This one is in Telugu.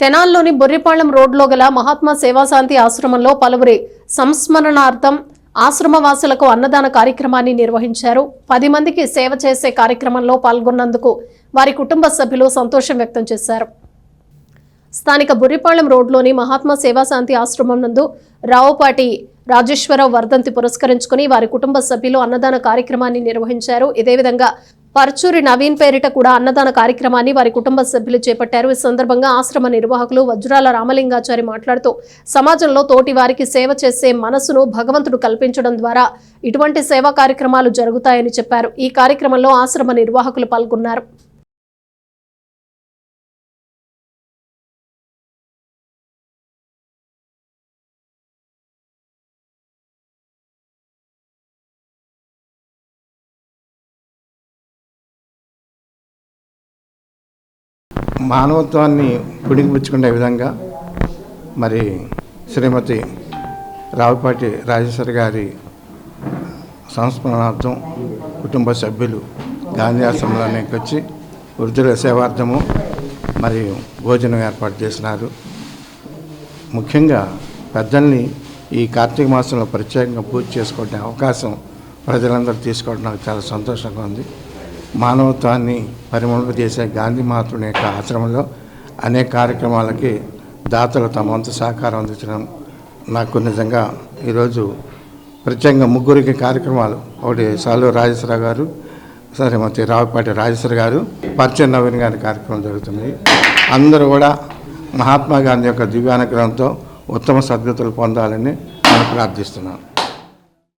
తెనాల్లోని బొర్రిపాళెం రోడ్లో గల మహాత్మా సేవాశాంతి ఆశ్రమంలో పలువురి సంస్మరణార్థం ఆశ్రమవాసులకు అన్నదాన కార్యక్రమాన్ని నిర్వహించారు. పది మందికి సేవ చేసే కార్యక్రమంలో పాల్గొన్నందుకు వారి కుటుంబ సభ్యులు సంతోషం వ్యక్తం చేశారు. స్థానిక బుర్రిపాళెం రోడ్లోని మహాత్మా సేవాశాంతి ఆశ్రమం నందు రావుపాటి రాజేశ్వరరావు వర్ధంతి పురస్కరించుకుని వారి కుటుంబ సభ్యులు అన్నదాన కార్యక్రమాన్ని నిర్వహించారు. ఇదే విధంగా పర్చూరి నవీన్ పేరిట కూడా అన్నదాన కార్యక్రమాన్ని వారి కుటుంబ సభ్యులు చేపట్టారు. ఈ సందర్భంగా ఆశ్రమ నిర్వాహకులు వజ్రాల రామలింగాచారి మాట్లాడుతూ సమాజంలో తోటి వారికి సేవ చేసే మనసును భగవంతుడు కల్పించడం ద్వారా ఇటువంటి సేవా కార్యక్రమాలు జరుగుతాయని చెప్పారు. ఈ కార్యక్రమంలో ఆశ్రమ నిర్వాహకులు పాల్గొన్నారు. మానవత్వాన్ని పుణికిపుచ్చుకునే విధంగా మరి శ్రీమతి రావుపాటి రాజేశ్వరి గారి సంస్మరణార్థం కుటుంబ సభ్యులు గాంధీ ఆశ్రమంలోనికి వచ్చి వృద్ధుల సేవార్థము మరియు భోజనం ఏర్పాటు చేసినారు. ముఖ్యంగా పెద్దల్ని ఈ కార్తీక మాసంలో ప్రత్యేకంగా పూజ చేసుకోవడం అవకాశం ప్రజలందరూ తీసుకోవడం నాకు చాలా సంతోషంగా ఉంది. మానవత్వాన్ని పరిమళింపజేసే గాంధీ మాతృని యొక్క ఆశ్రమంలో అనేక కార్యక్రమాలకి దాతలు తమ వంతు సహకారం అందించడం నాకు నిజంగా ఈరోజు ప్రత్యేకంగా ముగ్గురికి కార్యక్రమాలు. ఒకటి సాలు రాజేశ్వర గారు శ్రీమతి రావుపాటి రాజేశ్వర గారు పరిచయం నవీన్ గారి కార్యక్రమం జరుగుతుంది. అందరూ కూడా మహాత్మా గాంధీ యొక్క దివ్యానుగ్రహంతో ఉత్తమ సద్గతులు పొందాలని నేను ప్రార్థిస్తున్నాను.